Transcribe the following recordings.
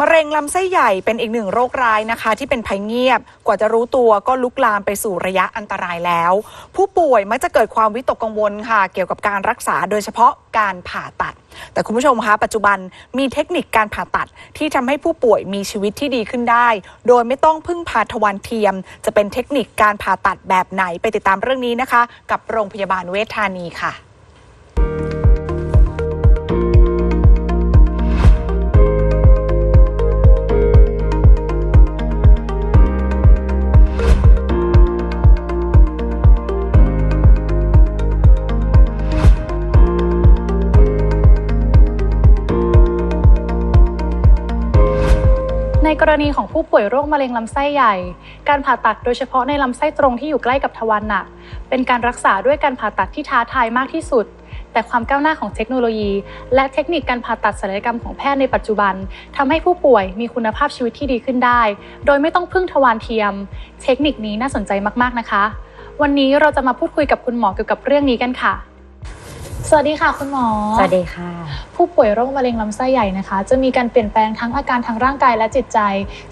มะเร็งลำไส้ใหญ่เป็นอีกหนึ่งโรคร้ายนะคะ ที่เป็นภัยเงียบ กว่าจะรู้ตัวก็ลุกลามไปสู่ระยะอันตรายแล้ว ผู้ป่วยมักจะเกิดความวิตกกังวลค่ะ เกี่ยวกับการรักษาโดยเฉพาะการผ่าตัด แต่คุณผู้ชมคะปัจจุบันมีเทคนิคการผ่าตัดที่ทำให้ผู้ป่วยมีชีวิตที่ดีขึ้นได้ โดยไม่ต้องพึ่งพาทวารเทียม จะเป็นเทคนิคการผ่าตัดแบบไหนไปติดตามเรื่องนี้นะคะ กับโรงพยาบาลเวชธานีค่ะ ในกรณีของผู้ป่วยโรคมะเร็งลำไส้ใหญ่ การผ่าตัดโดยเฉพาะในลำไส้ตรงที่อยู่ใกล้กับทวารหนัก เป็นการรักษาด้วยการผ่าตัดที่ท้าทายมากที่สุด แต่ความก้าวหน้าของเทคโนโลยี และเทคนิคการผ่าตัดศัลยกรรมของแพทย์ในปัจจุบันทำให้ผู้ป่วยมีคุณภาพชีวิตที่ดีขึ้นได้ โดยไม่ต้องพึ่งทวารเทียม เทคนิคนี้น่าสนใจมากๆนะคะ วันนี้เราจะมาพูดคุยกับคุณหมอเกี่ยวกับเรื่องนี้กันค่ะ สวัสดีค่ะคุณหมอ สวัสดีค่ะ ผู้ป่วยโรคมะเร็งลำไส้ใหญ่นะคะ จะมีการเปลี่ยนแปลงทั้งอาการทางร่างกายและจิตใจ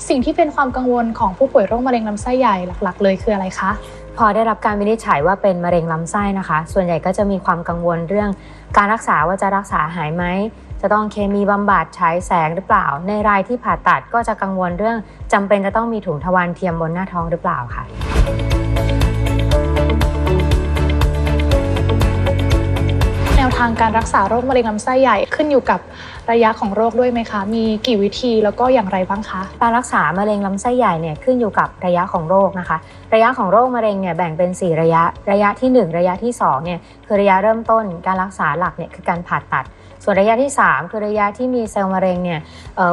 สิ่งที่เป็นความกังวลของผู้ป่วยโรคมะเร็งลำไส้ใหญ่หลัก ๆ เลยคืออะไรคะ พอได้รับการวินิจฉัยว่าเป็นมะเร็งลำไส้นะคะ ส่วนใหญ่ก็จะมีความกังวลเรื่องการรักษาว่าจะรักษาหายไหมจะต้องเคมีบำบัดฉายแสงหรือเปล่า ในรายที่ผ่าตัดก็จะกังวลเรื่องจำเป็นจะต้องมีถุงทวารเทียมบนหน้าท้องหรือเปล่าค่ะ ทางการรักษาโรคมะเร็งลำไส้ใหญ่ขึ้นอยู่กับระยะของโรคด้วยไหมคะ มีกี่วิธีแล้วก็อย่างไรบ้างคะ การรักษามะเร็งลำไส้ใหญ่เนี่ยขึ้นอยู่กับระยะของโรคนะคะ ระยะของโรคมะเร็งเนี่ยแบ่งเป็น 4 ระยะ ระยะทีหนึ่1 ระยะที่2เนี่ยคือระยะเริ่มต้น การรักษาหลักเนี่ยคือการผ่าตัด ส่วนระยะที่ 3 คือระยะที่มีเซลล์มะเร็งเนี่ย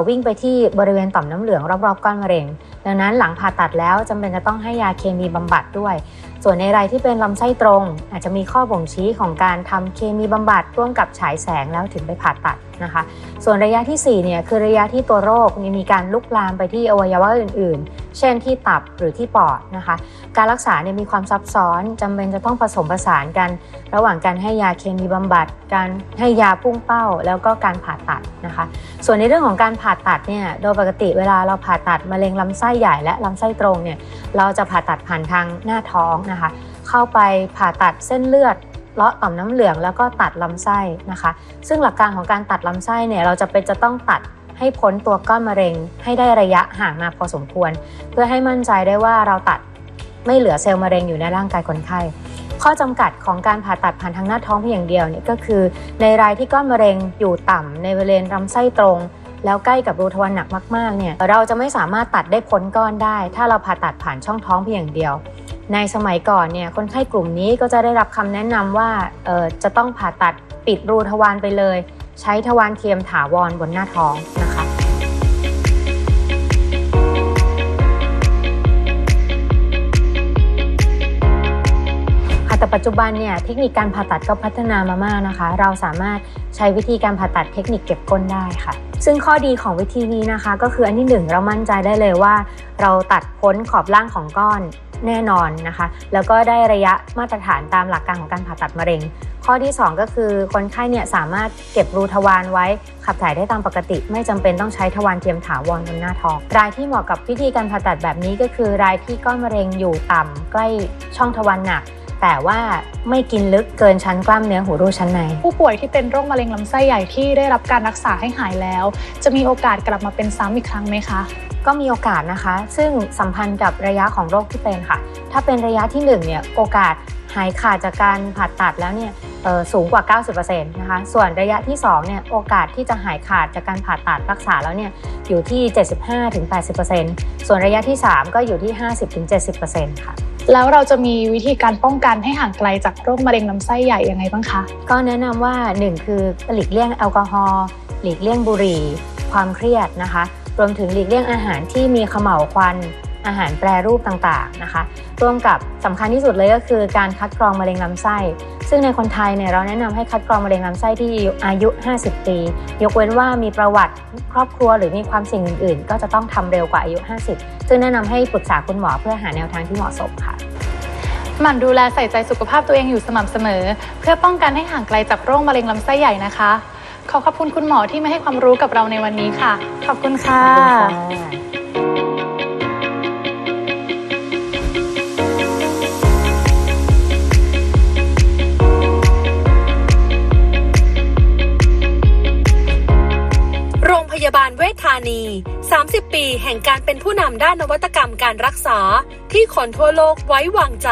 วิ่งไปที่บริเวณต่อมน้ำเหลืองรอบๆก้อนมะเร็ง ดังนั้นหลังผ่าตัดแล้วจำเป็นจะต้องให้ยาเคมีบำบัดด้วย ส่วนในรายที่เป็นลำไส้ตรง อาจจะมีข้อบ่งชี้ของการทำเคมีบำบัดร่วมกับฉายแสงแล้วถึงไปผ่าตัดนะคะ ส่วนระยะทีสี่ 4 เนี่ยคือระยะที่ตัวโรคมีการลุกลามไปที่อวัยวะอื่น ๆ เช่นที่ตับหรือที่ปอดนะคะ การรักษาเนี่ยมีความซับซ้อนจำเป็นจะต้องผสมผสานกัน ระหว่างการให้ยาเคมีบำบัด การให้ยาพุ่งเป้า แล้วก็การผ่าตัดนะคะ ส่วนในเรื่องของการผ่าตัดเนี่ยโดยปกติเวลาเราผ่าตัดมะเร็งลำไส้ใหญ่และลำไส้ตรงเนี่ยเราจะผ่าตัดผ่านทางหน้าท้องนะคะ เข้าไปผ่าตัดเส้นเลือด เลาะต่อมน้ำเหลืองแล้วก็ตัดลำไส้นะคะ ซึ่งหลักการของการตัดลำไส้เนี่ยเราจะเป็นจะต้องตัดให้พ้นตัวก้อนมะเร็ง ให้ได้ระยะห่างมาพอสมควร เพื่อให้มั่นใจได้ว่าเราตัดไม่เหลือเซลล์มะเร็งอยู่ในร่างกายคนไข้ข้อจำกัดของการผ่าตัดผ่านทางหน้าท้องเพียงอย่างเดียวเนี่ยก็คือ ในรายที่ก้อนมะเร็งอยู่ต่ำในบริเวณลำไส้ตรง แล้วใกล้กับรูทวารหนักมากๆเนี่ยเราจะไม่สามารถตัดได้พ้นก้อนได้ ถ้าเราผ่าตัดผ่านช่องท้องเพียงอย่างเดียว ในสมัยก่อนเนี่ยคนไข้กลุ่มนี้ก็จะได้รับคำแนะนำว่าเออจะต้องผ่าตัดปิดรูทวารไปเลย ใช้ทวารเทียมถาวรบนหน้าท้องนะคะ แต่ปัจจุบันเนี่ยเทคนิคการผ่าตัดก็พัฒนามามากนะคะ เราสามารถใช้วิธีการผ่าตัดเทคนิคเก็บก้นได้ค่ะ ซึ่งข้อดีของวิธีนี้นะคะ ก็คืออันที่หนึ่งเรามั่นใจได้เลยว่า เราตัดพ้นขอบล่างของก้อนแน่นอนนะคะ แล้วก็ได้ระยะมาตรฐานตามหลักการของการผ่าตัดมะเร็ง ข้อที่ 2 ก็คือคนไข้เนี่ยสามารถเก็บรูทวารไว้ ขับถ่ายได้ตามปกติ ไม่จำเป็นต้องใช้ทวารเทียมถาวรบนหน้าท้องรายที่เหมาะกับวิธีการผ่าตัดแบบนี้ก็คือ รายที่ก้อนมะเร็งอยู่ต่ำใกล้ช่องทวารหนัก แต่ว่าไม่กินลึกเกินชั้นกล้ามเนื้อหูรูดชั้นใน ผู้ป่วยที่เป็นโรคมะเร็งลำไส้ใหญ่ที่ได้รับการรักษาให้หายแล้ว จะมีโอกาสกลับมาเป็นซ้ำอีกครั้งไหมคะ ก็มีโอกาสนะคะ ซึ่งสัมพันธ์กับระยะของโรคที่เป็นค่ะ ถ้าเป็นระยะที่1เนี่ยโอกาสหายขาดจากการผ่าตัดแล้วเนี่ยเอ่อสูงกว่า 90%นะคะ ส่วนระยะที่2เนี่ยโอกาสที่จะหายขาดจากการผ่าตัดรักษาแล้วเนี่ยอยู่ที่ 75-80%ส่วนระยะที่ 3 ก็อยู่ที่ 50-70%ค่ะ แล้วเราจะมีวิธีการป้องกันให้ห่างไกลจากโรคมะเร็งลำไส้ใหญ่ยังไงบ้างคะ ก็แนะนำว่า 1 คือหลีกเลี่ยงแอลกอฮอล์หลีกเลี่ยงบุหรี่ ความเครียดนะคะ รวมถึงหลีกเลี่ยงอาหารที่มีเขม่าวควัน อาหารแปรรูปต่างๆนะคะร่วมกับสำคัญที่สุดเลยก็คือการคัดกรองมะเร็งลำไส้ ซึ่งในคนไทยเนี่ยเราแนะนำให้คัดกรองมะเร็งลำไส้ที่อายุ 50 ปี ยกเว้นว่ามีประวัติครอบครัวหรือมีความเสี่ยงอื่นๆ ก็จะต้องทำเร็วกว่าอายุ 50 ซึ่งแนะนำให้ปรึกษาคุณหมอเพื่อหาแนวทางที่เหมาะสมค่ะหมั่นดูแลใส่ใจสุขภาพตัวเองอยู่สม่ำเสมอ เพื่อป้องกันให้ห่างไกลจากโรคมะเร็งลำไส้ใหญ่นะคะ ขอขอบคุณคุณหมอที่มาให้ความรู้กับเราในวันนี้ค่ะ ขอบคุณค่ะขอบคุณค่ะ พยาบาลเวชธานี 30 ปีแห่งการเป็นผู้นำด้านนวัตกรรมการรักษา ที่คนทั่วโลกไว้วางใจ